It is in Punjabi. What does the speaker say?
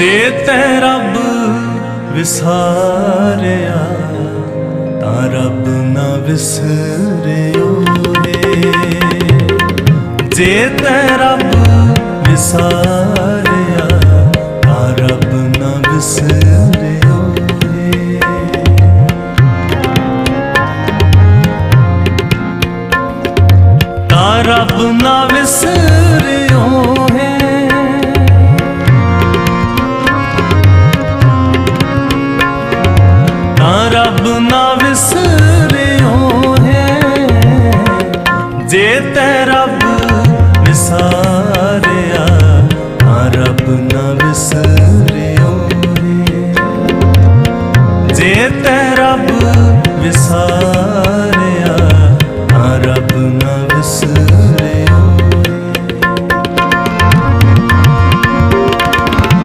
ਜੇ ਤੈ ਰੱਬ ਵਿਸਾਰਿਆ, ਤਾਂ ਰੱਬ ਨਾ ਵਿਸਰਿਓ ਰੇ। ਜੇ ਤੈ ਰੱਬ ਵਿਸਾਰਿਆ, ਤਾਂ ਰੱਬ ਨਾ ਵਿਸਰਿਓ ਰੇ। ਤਾਂ ਰੱਬ ਨਾ ਵਿਸਰਿਓ ਤੈ ਰੱਬ ਵਿਸਾਰਿਆ ਤਾਂ ਰੱਬ ਨਾ ਵਿਸਰਿਓ ਜੇ ਤੈ ਰੱਬ ਵਿਸਾਰਿਆ